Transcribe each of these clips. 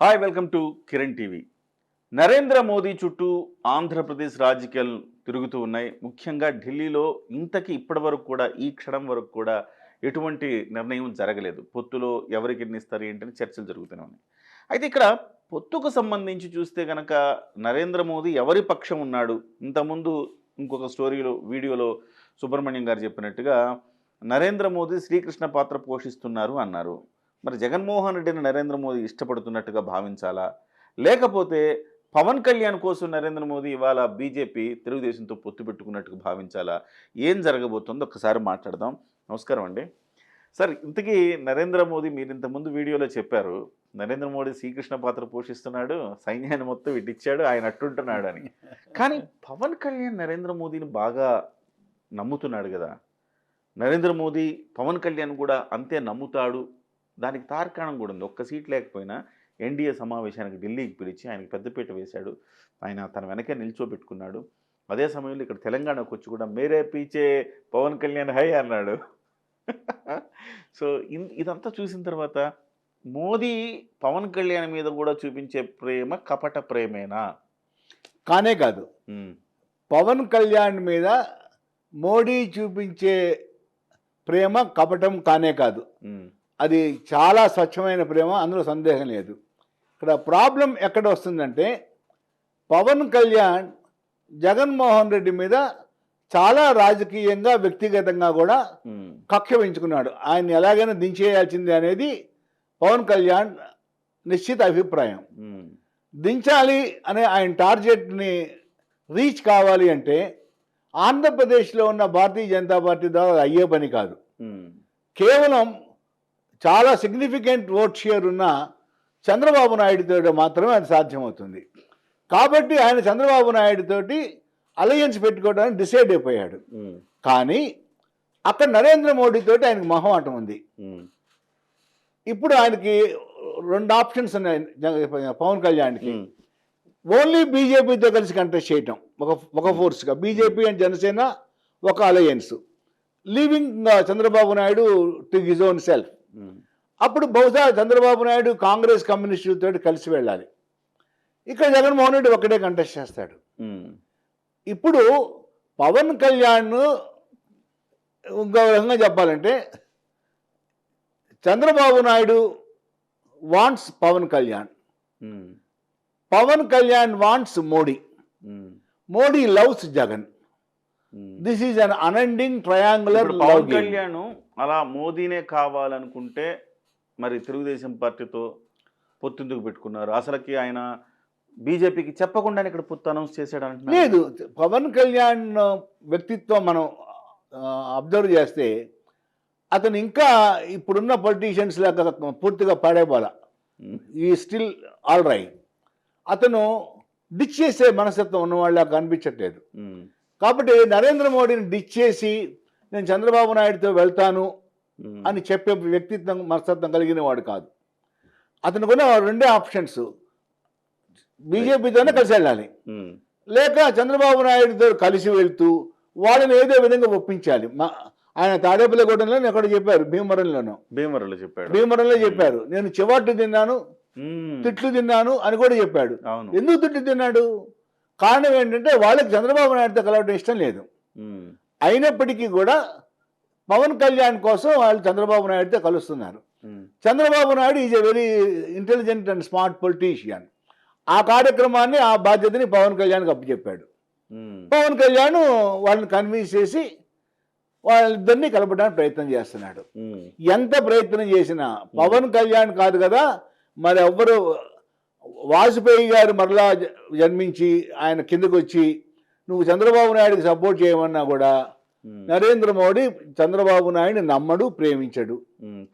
Hi welcome to Kiran TV Narendra Modi చుట్టూ ఆంధ్రప్రదేశ్ రాజకీయాలు తిరుగుతూ ఉన్నాయి. ముఖ్యంగా ఢిల్లీలో ఇంతకి ఇప్పటి వరకు కూడా ఈ క్షణం వరకు కూడా ఎటువంటి నిర్ణయం జరగలేదు. పొత్తులో ఎవరికి ఎన్నిస్తారు ఏంటని చర్చలు జరుగుతూనే ఉన్నాయి. అయితే ఇక్కడ పొత్తుకు సంబంధించి చూస్తే కనుక నరేంద్ర మోదీ ఎవరి పక్షం ఉన్నాడు? ఇంతకుముందు ఇంకొక స్టోరీలో వీడియోలో సుబ్రహ్మణ్యం గారు చెప్పినట్టుగా నరేంద్ర మోదీ శ్రీకృష్ణ పాత్ర పోషిస్తున్నారు అన్నారు. మరి జగన్మోహన్ రెడ్డిని నరేంద్ర మోదీ ఇష్టపడుతున్నట్టుగా భావించాలా? లేకపోతే పవన్ కళ్యాణ్ కోసం నరేంద్ర మోదీ ఇవాళ బీజేపీ తెలుగుదేశంతో పొత్తు పెట్టుకున్నట్టుగా భావించాలా? ఏం జరగబోతుందో ఒకసారి మాట్లాడదాం. నమస్కారం అండి. సార్ ఇంతకీ నరేంద్ర మోదీ మీరు ఇంతకుముందు వీడియోలో చెప్పారు నరేంద్ర మోడీ శ్రీకృష్ణ పాత్ర పోషిస్తున్నాడు సైన్యాన్ని మొత్తం ఇట్టిచ్చాడు ఆయన అట్టుంటున్నాడు అని. కానీ పవన్ కళ్యాణ్ నరేంద్ర మోదీని బాగా నమ్ముతున్నాడు కదా. నరేంద్ర మోదీ పవన్ కళ్యాణ్ కూడా అంతే నమ్ముతాడు దానికి తార్కాణం కూడా ఉంది. ఒక్క సీట్ లేకపోయినా ఎన్డీఏ సమావేశానికి ఢిల్లీకి పిలిచి ఆయనకి పెద్దపీట వేశాడు. ఆయన తన వెనకే నిల్చోబెట్టుకున్నాడు. అదే సమయంలో ఇక్కడ తెలంగాణకు వచ్చి కూడా మేరే పీచే పవన్ కళ్యాణ్ హై అన్నాడు. సో ఇన్- ఇదంతా చూసిన తర్వాత మోదీ పవన్ కళ్యాణ్ మీద కూడా చూపించే ప్రేమ కపట ప్రేమేనా? కానే కాదు. పవన్ కళ్యాణ్ మీద మోడీ చూపించే ప్రేమ కపటం కానే కాదు. అది చాలా స్వచ్ఛమైన ప్రేమ అందులో సందేహం లేదు. ఇక్కడ ప్రాబ్లం ఎక్కడ వస్తుందంటే పవన్ కళ్యాణ్ జగన్మోహన్ రెడ్డి మీద చాలా రాజకీయంగా వ్యక్తిగతంగా కూడా కక్ష పెంచుకున్నాడు ఆయన్ని ఎలాగైనా దించేయాల్సిందే అనేది పవన్ కళ్యాణ్ నిశ్చిత అభిప్రాయం. దించాలి అనే ఆయన టార్గెట్ని రీచ్ కావాలి అంటే ఆంధ్రప్రదేశ్లో ఉన్న భారతీయ జనతా పార్టీ ద్వారా అయ్యే పని కాదు. కేవలం చాలా సిగ్నిఫికెంట్ ఓట్ షేర్ ఉన్న చంద్రబాబు నాయుడుతో మాత్రమే అది సాధ్యమవుతుంది. కాబట్టి ఆయన చంద్రబాబు నాయుడుతోటి అలయన్స్ పెట్టుకోవడానికి డిసైడ్ అయిపోయాడు. కానీ అక్కడ నరేంద్ర మోడీతోటి ఆయనకు మొహమాటం ఉంది. ఇప్పుడు ఆయనకి రెండు ఆప్షన్స్ ఉన్నాయి పవన్ కళ్యాణ్కి. ఓన్లీ బీజేపీతో కలిసి కంటెస్ట్ చేయటం. ఒక ఒక ఫోర్స్గా బీజేపీ అండ్ జనసేన ఒక alliance leaving Chandrababu Naidu to his own self అప్పుడు బహుశా చంద్రబాబు నాయుడు కాంగ్రెస్ కమ్యూనిస్టులతో కలిసి వెళ్ళాలి. ఇక్కడ జగన్మోహన్ రెడ్డి ఒక్కడే కంటెస్ట్ చేస్తాడు. ఇప్పుడు పవన్ కళ్యాణ్ ఇంకో విధంగా చెప్పాలంటే Chandrababu Naidu wants Pawan Kalyan. Pawan Kalyan wants Modi. Modi loves Jagan. This is an unending triangular Pawan Kalyan అలా మోదీనే కావాలనుకుంటే మరి తెలుగుదేశం పార్టీతో పొత్తుందుకు పెట్టుకున్నారు. అసలుకి ఆయన బీజేపీకి చెప్పకుండానే ఇక్కడ పొత్తు అనౌన్స్ చేశాడు అంటున్నారు. లేదు పవన్ కళ్యాణ్ వ్యక్తిత్వం మనం అబ్జర్వ్ చేస్తే అతను ఇంకా ఇప్పుడున్న పొలిటీషియన్స్ లాగా పూర్తిగా పడేపోల. ఈ స్టిల్ ఆల్ రైట్ అతను డిచ్ చేసే మనస్తత్వం ఉన్నవాళ్ళ కనిపించట్లేదు కాబట్టి నరేంద్ర మోడీని డిచ్ చేసి నేను చంద్రబాబు నాయుడుతో వెళ్తాను అని చెప్పే వ్యక్తిత్వం మనస్తత్వం కలిగిన వాడు కాదు. అతనికి ఉన్న రెండే ఆప్షన్స్. బీజేపీతోనే కలిసి వెళ్ళాలి. లేక చంద్రబాబు నాయుడుతో కలిసి వెళ్తూ వాళ్ళని ఏదో విధంగా ఒప్పించాలి. మా ఆయన తాడేపల్లిగూడెంలో ఎక్కడ చెప్పారు భీమవరంలోనూ. భీమవరంలో చెప్పాడు. భీమవరంలో చెప్పారు నేను చివాట్లు తిన్నాను తిట్లు తిన్నాను అని కూడా చెప్పాడు. ఎందుకు తిట్లు తిన్నాడు? కారణం ఏంటంటే వాళ్ళకి చంద్రబాబు నాయుడుతో కలవడం ఇష్టం లేదు. అయినప్పటికీ కూడా పవన్ కళ్యాణ్ కోసం వాళ్ళు చంద్రబాబు నాయుడుతో కలుస్తున్నారు. Chandrababu Naidu is a very intelligent and smart politician. ఆ కార్యక్రమాన్ని ఆ బాధ్యతని పవన్ కళ్యాణ్కి అప్పచెప్పాడు. పవన్ కళ్యాణ్ వాళ్ళని కన్విన్స్ చేసి వాళ్ళిద్దరిని కలపడానికి ప్రయత్నం చేస్తున్నాడు. ఎంత ప్రయత్నం చేసినా పవన్ కళ్యాణ్ కాదు కదా మరి ఎవ్వరు వాజ్పేయి గారు మరలా జన్మించి ఆయన కిందకు వచ్చి నువ్వు చంద్రబాబు నాయుడుకి సపోర్ట్ చేయమన్నా కూడా. నరేంద్ర మోడీ చంద్రబాబు నాయుడు నమ్మడు ప్రేమించడు.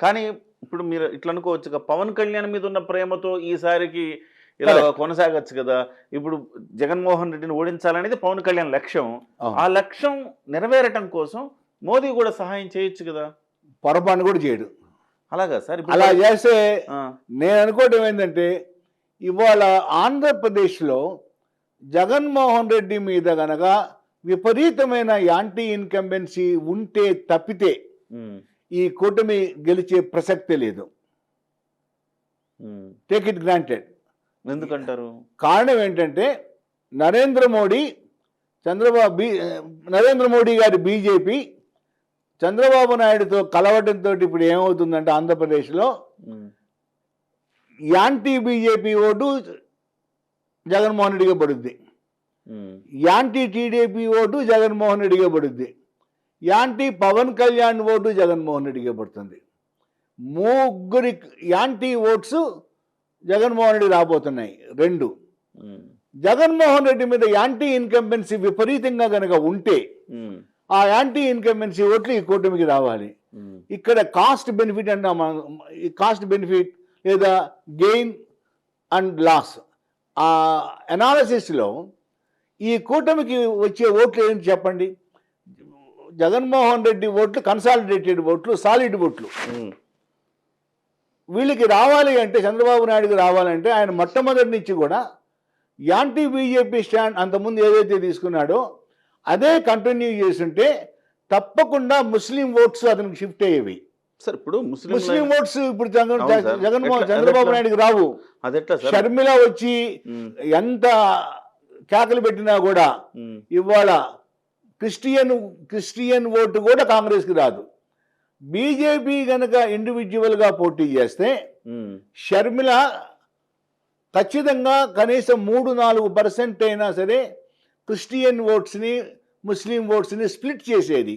కానీ ఇప్పుడు మీరు ఇట్లా అనుకోవచ్చు కదా, పవన్ కళ్యాణ్ మీద ఉన్న ప్రేమతో ఈసారికి ఇలా. కొనసాగచ్చు కదా. ఇప్పుడు జగన్మోహన్ రెడ్డిని ఓడించాలనేది పవన్ కళ్యాణ్ లక్ష్యం. ఆ లక్ష్యం నెరవేరటం కోసం మోదీ కూడా సహాయం చేయొచ్చు కదా. పొరపాటు కూడా చేయడు. అలాగా సార్? అలా చేస్తే నేను అనుకోవడం ఏంటంటే ఇవాళ ఆంధ్రప్రదేశ్లో జగన్మోహన్ రెడ్డి మీద గనక విపరీతమైన యాంటీ ఇన్కంబెన్సీ ఉంటే తప్పితే ఈ కూటమి గెలిచే ప్రసక్తే లేదు. టేక్ ఇట్ గ్రాంటెడ్ ఎందుకంటారు? కారణం ఏంటంటే నరేంద్ర మోడీ చంద్రబాబు బీ నరేంద్ర మోడీ గారి బీజేపీ చంద్రబాబు నాయుడుతో కలవడంతో ఇప్పుడు ఏమవుతుందంటే ఆంధ్రప్రదేశ్లో యాంటీ బీజేపీ ఓటు జగన్మోహన్ రెడ్డిగా పడుద్ది. యాంటీ టీడీపీ ఓటు జగన్మోహన్ రెడ్డిగా పడుద్ది. యాంటీ పవన్ కళ్యాణ్ ఓటు జగన్మోహన్ రెడ్డిగా పడుతుంది. ముగ్గురి యాంటీ ఓట్స్ జగన్మోహన్ రెడ్డి రాబోతున్నాయి. రెండు. జగన్మోహన్ రెడ్డి మీద యాంటీ ఇన్కంబెన్సీ విపరీతంగా కనుక ఉంటే ఆ యాంటీ ఇన్కంబెన్సీ ఓట్లు ఈ కూటమికి రావాలి. ఇక్కడ కాస్ట్ బెనిఫిట్ ఈ కాస్ట్ బెనిఫిట్ లేదా గెయిన్ అండ్ లాస్? ఆ అనాలసిస్లో ఈ కూటమికి వచ్చే ఓట్లు ఏంటి చెప్పండి? జగన్మోహన్ రెడ్డి ఓట్లు కన్సాలిడేటెడ్ ఓట్లు సాలిడ్ ఓట్లు. వీళ్ళకి రావాలి అంటే చంద్రబాబు నాయుడుకి రావాలంటే ఆయన మొట్టమొదటి నుంచి కూడా యాంటీ బీజేపీ స్టాండ్ అంతకుముందు ఏదైతే తీసుకున్నాడో అదే కంటిన్యూ చేస్తుంటే తప్పకుండా ముస్లిం ఓట్స్ అతనికి షిఫ్ట్ అయ్యేవి. సార్ ఇప్పుడు ముస్లిం ఓట్స్ ఇప్పుడు. జగన్మోహన్ చంద్రబాబు? నాయుడుకి రావు. అదెట్లా షర్మిల వచ్చి ఎంత కేకలు పెట్టినా కూడా ఇవాళ క్రిస్టియన్ క్రిస్టియన్ ఓటు కూడా కాంగ్రెస్కి రాదు. బీజేపీ కనుక ఇండివిజువల్గా పోటీ చేస్తే షర్మిల ఖచ్చితంగా కనీసం మూడు నాలుగు పర్సెంట్ అయినా సరే క్రిస్టియన్ ఓట్స్ని ముస్లిం ఓట్స్ని స్ప్లిట్ చేసేది.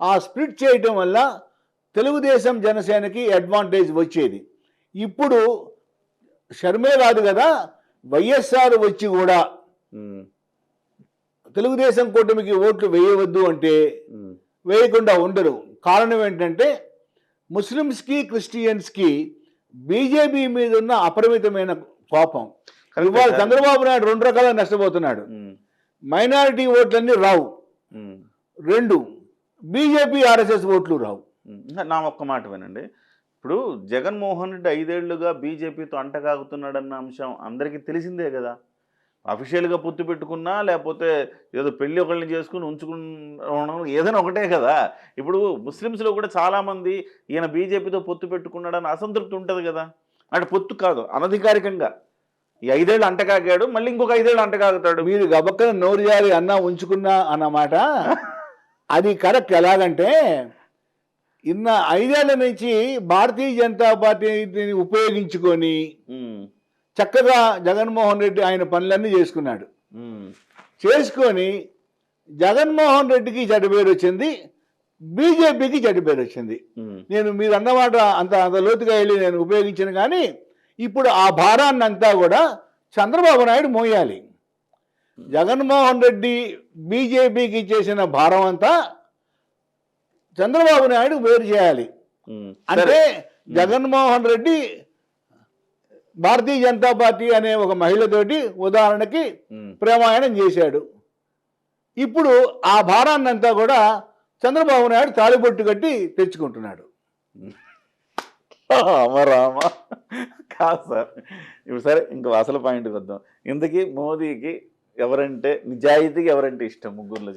ఆ స్ప్లిట్ చేయటం వల్ల తెలుగుదేశం జనసేనకి అడ్వాంటేజ్ వచ్చేది. ఇప్పుడు షర్మిల కాదు కదా వైఎస్ఆర్ వచ్చి కూడా తెలుగుదేశం కూటమికి ఓట్లు వేయవద్దు అంటే వేయకుండా ఉండరు. కారణం ఏంటంటే ముస్లిమ్స్కి క్రిస్టియన్స్కి బీజేపీ మీద ఉన్న అపరిమితమైన కోపం. ఇవాళ. చంద్రబాబు నాయుడు రెండు రకాలుగా నష్టపోతున్నాడు. మైనారిటీ ఓట్లన్నీ రావు. రెండు బీజేపీ ఆర్ఎస్ఎస్ ఓట్లు రావు. నా ఒక్క మాట వినండి. ఇప్పుడు జగన్మోహన్ రెడ్డి ఐదేళ్ళుగా బీజేపీతో అంటగాగుతున్నాడన్న అంశం అందరికీ తెలిసిందే కదా. అఫీషియల్గా పొత్తు పెట్టుకున్నా లేకపోతే ఏదో పెళ్ళి ఒకళ్ళని చేసుకుని ఉంచుకున్న ఏదైనా ఒకటే కదా. ఇప్పుడు ముస్లిమ్స్లో కూడా చాలామంది ఈయన బీజేపీతో పొత్తు పెట్టుకున్నాడని అసంతృప్తి ఉంటుంది కదా. అంటే పొత్తు కాదు అనధికారికంగా. ఈ ఐదేళ్ళు అంటకాగాడు మళ్ళీ ఇంకొక ఐదేళ్ళు అంటకాగుతాడు మీరు గబక్కన నోరు జారి అన్నా ఉంచుకున్నా అన్నమాట అది కరెక్ట్ ఎలాగంటే ఇన్న ఐదేళ్ళ నుంచి భారతీయ జనతా పార్టీని ఉపయోగించుకొని చక్కగా జగన్మోహన్ రెడ్డి ఆయన పనులన్నీ చేసుకున్నాడు. చేసుకొని జగన్మోహన్ రెడ్డికి చెడ్డ పేరు వచ్చింది బీజేపీకి చెడ్డ పేరు వచ్చింది. నేను మీరు అన్నమాట అంత అంత లోతుగా వెళ్ళి నేను ఉపయోగించను కానీ ఇప్పుడు ఆ భారాన్ని అంతా కూడా చంద్రబాబు నాయుడు మోయాలి. జగన్మోహన్ రెడ్డి బీజేపీకి చేసిన భారం అంతా చంద్రబాబు నాయుడు వేరు చేయాలి. అంటే. జగన్మోహన్ రెడ్డి భారతీయ జనతా పార్టీ అనే ఒక మహిళతోటి ఉదాహరణకి. ప్రేమాయణం చేశాడు ఇప్పుడు ఆ భారాన్ని అంతా కూడా చంద్రబాబు నాయుడు తాళిబొట్టు కట్టి తెచ్చుకుంటున్నాడు రామ రామ కాదు సార్ ఇప్పుడు సరే ఇంకో అసలు పాయింట్కి వద్దాం ఇంతకీ మోదీకి ఎవరంటే నిజాయితీగా ఎవరంటే ఇష్టం ముగ్గురులో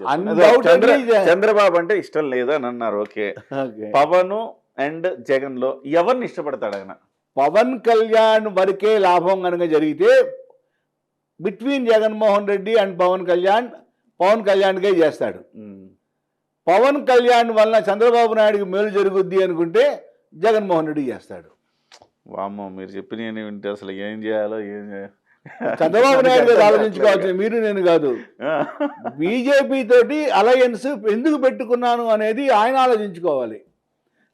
చంద్ర చంద్రబాబు అంటే ఇష్టం లేదు అని అన్నారు ఓకే. పవన్ అండ్ జగన్లో ఎవరిని ఇష్టపడతాడు ఆయన? పవన్ కళ్యాణ్ వరకే లాభం కనుక జరిగితే బిట్వీన్ జగన్మోహన్ రెడ్డి అండ్ పవన్ కళ్యాణ్ పవన్ కళ్యాణ్కే చేస్తాడు. పవన్ కళ్యాణ్ వలన చంద్రబాబు నాయుడుకి మేలు జరుగుద్ది అనుకుంటే జగన్మోహన్ రెడ్డి చేస్తాడు. వామ్మో మీరు చెప్పిన వింటే అసలు ఏం చేయాలో ఏం చేయాలో. చంద్రబాబు నాయుడు గారు ఆలోచించుకోవాల్సింది మీరు నేను కాదు. బీజేపీ తోటి అలయన్స్ ఎందుకు పెట్టుకున్నాను అనేది ఆయన ఆలోచించుకోవాలి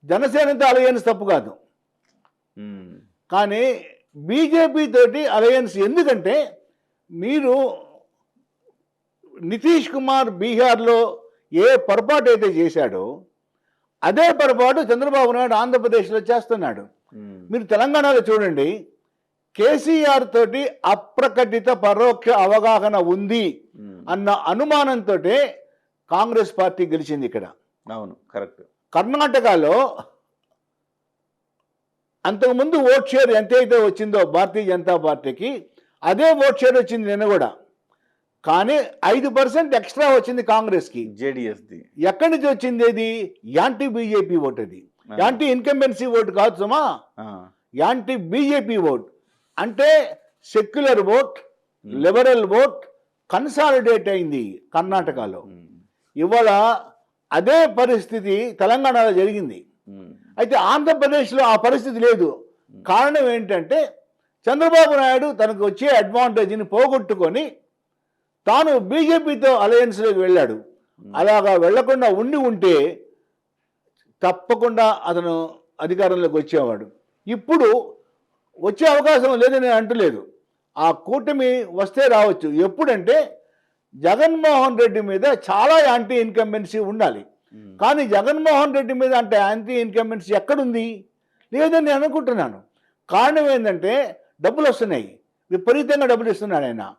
జనసేనతో అలయన్స్ తప్పు కాదు. కానీ బీజేపీ తోటి అలయన్స్ ఎందుకంటే మీరు నితీష్ కుమార్ బీహార్లో ఏ పొరపాటు అయితే చేశాడో అదే పొరపాటు చంద్రబాబు నాయుడు ఆంధ్రప్రదేశ్లో చేస్తున్నాడు. మీరు తెలంగాణలో చూడండి కేసీఆర్ తోటి అప్రకటిత పరోక్ష అవగాహన ఉంది. అన్న అనుమానంతో కాంగ్రెస్ పార్టీ గెలిచింది ఇక్కడ. అవును కరెక్ట్. కర్ణాటకలో అంతకుముందు ఓట్ షేర్ ఎంతైతే వచ్చిందో భారతీయ జనతా పార్టీకి అదే ఓట్ షేర్ వచ్చింది నిన్న కూడా. కానీ ఐదు పర్సెంట్ ఎక్స్ట్రా వచ్చింది కాంగ్రెస్కి. జేడిఎస్ది. ఎక్కడి నుంచి వచ్చింది ఇది యాంటీ బీజేపీ ఓట్ అది. యాంటీ ఇన్కంబెన్సీ ఓటు కాదు సుమా. Anti BJP vote. అంటే secular vote liberal vote consolidate అయింది కర్ణాటకలో. ఉమ్, ఇవాళ అదే పరిస్థితి తెలంగాణలో జరిగింది. ఉమ్, అయితే ఆంధ్రప్రదేశ్లో ఆ పరిస్థితి లేదు. కారణం ఏంటంటే చంద్రబాబు నాయుడు తనకు వచ్చే అడ్వాంటేజ్ని పోగొట్టుకొని తాను బీజేపీతో అలయన్స్లోకి వెళ్ళాడు. అలాగా వెళ్ళకుండా ఉండి ఉంటే తప్పకుండా అతను అధికారంలోకి వచ్చేవాడు. ఇప్పుడు వచ్చే అవకాశం లేదని అంటలేదు. ఆ కూటమి వస్తే రావచ్చు. ఎప్పుడంటే జగన్మోహన్ రెడ్డి మీద చాలా యాంటీ ఇన్కంబెన్సీ ఉండాలి. కానీ జగన్మోహన్ రెడ్డి మీద అంటే యాంటీ ఇన్కంబెన్సీ ఎక్కడుంది? లేదని నేను అనుకుంటున్నాను. కారణం ఏంటంటే డబ్బులు వస్తున్నాయి. విపరీతంగా డబ్బులు ఇస్తున్నాడు ఆయన.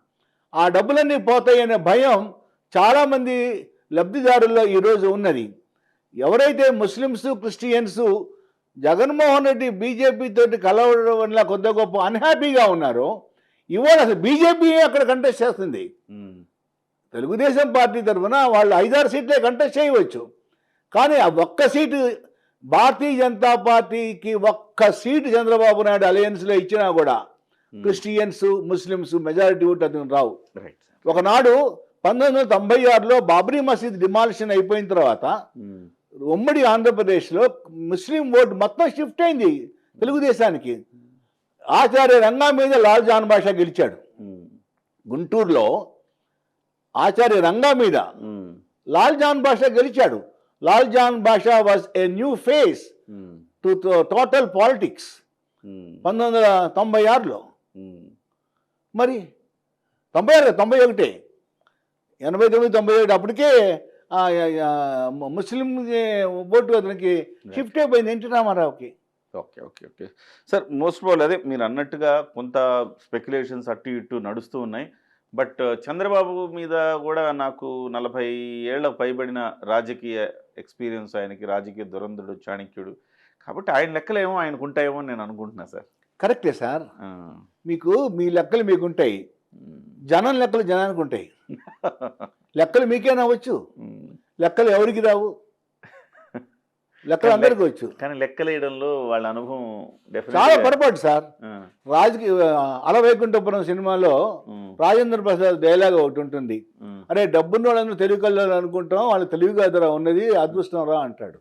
ఆ డబ్బులన్నీ పోతాయనే భయం చాలామంది లబ్ధిదారుల్లో ఈరోజు ఉన్నది. ఎవరైతే Muslims Christians Jaganmohan Reddy BJP తోటి కలవడం వల్ల కొద్ది గొప్ప అన్హ్యాపీగా ఉన్నారో. ఇవాళ అసలు బీజేపీ అక్కడ కంటెస్ట్ చేస్తుంది? తెలుగుదేశం పార్టీ తరఫున వాళ్ళు ఐదారు సీట్లే కంటెస్ట్ చేయవచ్చు. కానీ ఆ ఒక్క సీటు భారతీయ జనతా పార్టీకి ఒక్క సీటు చంద్రబాబు నాయుడు అలయన్స్లో ఇచ్చినా కూడా క్రిస్టియన్స్ ముస్లిమ్స్ మెజారిటీ ఓటు అతను రావు. ఒకనాడు పంతొమ్మిది వందల తొంభై ఆరులో బాబ్రీ మసీద్ డిమాలిషన్ అయిపోయిన తర్వాత ఉమ్మడి ఆంధ్రప్రదేశ్లో ముస్లిం ఓటు మొత్తం షిఫ్ట్ అయింది తెలుగుదేశానికి. ఆచార్య రంగా మీద లాల్ జాన్ బాషా గెలిచాడు. గుంటూరులో ఆచార్య రంగా మీద లాల్ జాన్ బాషా గెలిచాడు. Lal Jan Basha was a new face to total politics. పంతొమ్మిది వందల తొంభై ఆరులో మరి తొంభై ఆరు తొంభై ఒకటి. ఎనభై తొమ్మిది తొంభై ఒకటి అప్పటికే ముస్లిం ఓటు అతనికి షిఫ్ట్ అయిపోయింది ఎన్టీ రామారావుకి. Okay okay okay. Sir most of all అదే మీరు అన్నట్టుగా కొంత స్పెక్యులేషన్స్ అటు ఇటు నడుస్తూ ఉన్నాయి. బట్ చంద్రబాబు మీద కూడా నాకు నలభై ఏళ్ళ పైబడిన రాజకీయ ఎక్స్పీరియన్స్ ఆయనకి రాజకీయ దురంధుడు చాణక్యుడు. కాబట్టి ఆయన లెక్కలేమో ఆయనకు ఉంటాయేమో నేను అనుకుంటున్నా సార్. కరెక్టే సార్. మీకు మీ లెక్కలు మీకు ఉంటాయి ఉమ్, జనం లెక్కలు జనానికి ఉంటాయి లెక్కలు మీకే నవ్వచ్చు ఉమ్. లెక్కలు ఎవరికి రావు? లెక్కలు అందరికీ వచ్చు. కానీ లెక్కలేయడంలో వాళ్ళ అనుభవం చాలా పొరపాటు సార్. రాజకీయ అలవైకుంఠపురం సినిమాలో రాజేంద్ర ప్రసాద్ డైలాగ్ ఒకటి ఉంటుంది. అరే డబ్బున్న తెలివి కళ్ళు అనుకుంటాం వాళ్ళు తెలివి కాదురా ఉన్నది అదృష్టం రా అంటాడు.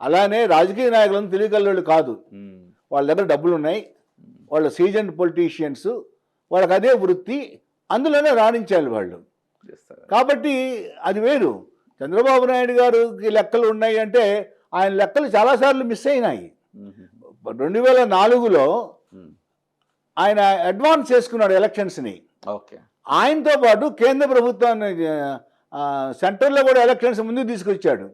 అలానే రాజకీయ నాయకులను కల్లోళ్ళు కాదు. వాళ్ళ దగ్గర డబ్బులు ఉన్నాయి వాళ్ళ సీజన్ పొలిటీషియన్స్ వాళ్ళకి అదే వృత్తి. అందులోనే రాణించాలి వాళ్ళు. కాబట్టి అది వేరు. చంద్రబాబు నాయుడు గారికి లెక్కలు ఉన్నాయి అంటే ఆయన లెక్కలు చాలాసార్లు మిస్ అయినాయి. రెండు వేల నాలుగులో ఆయన అడ్వాన్స్ చేసుకున్నాడు ఎలక్షన్స్ని. ఓకే. ఆయనతో పాటు కేంద్ర ప్రభుత్వాన్ని సెంటర్లో కూడా ఎలక్షన్స్ ముందుకు తీసుకొచ్చాడు.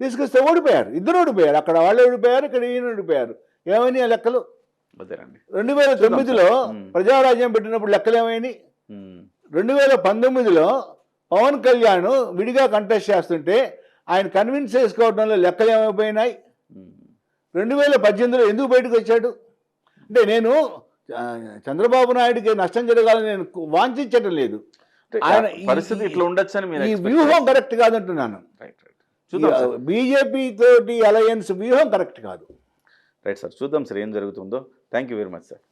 తీసుకొస్తే ఓడిపోయారు. ఇద్దరు ఓడిపోయారు. అక్కడ వాళ్ళు ఓడిపోయారు ఇక్కడ ఈయన ఓడిపోయారు. ఏమైనాయి ఆ లెక్కలు? రెండు వేల తొమ్మిదిలో మ్మ్. ప్రజారాజ్యం పెట్టినప్పుడు లెక్కలు ఏమైనాయి రెండు వేల పంతొమ్మిదిలో పవన్ కళ్యాణ్ విడిగా కంటెస్ట్ చేస్తుంటే ఆయన కన్విన్స్ చేసుకోవడంలో లెక్కలు ఏమైపోయినాయి. రెండు వేల పద్దెనిమిదిలో ఎందుకు బయటకు వచ్చాడు? అంటే నేను చంద్రబాబు నాయుడికి నష్టం జరగాలని నేను వాంఛించటం లేదు. ఆయన పరిస్థితి ఇట్లా ఉండొచ్చని ఈ వ్యూహం. కరెక్ట్ కాదంటున్నాను. రైట్ రైట్ చూద్దాం సార్. బీజేపీ తోటి అలయన్స్ వ్యూహం కరెక్ట్ కాదు. రైట్ సార్ చూద్దాం సార్ ఏం జరుగుతుందో. Thank you very much sir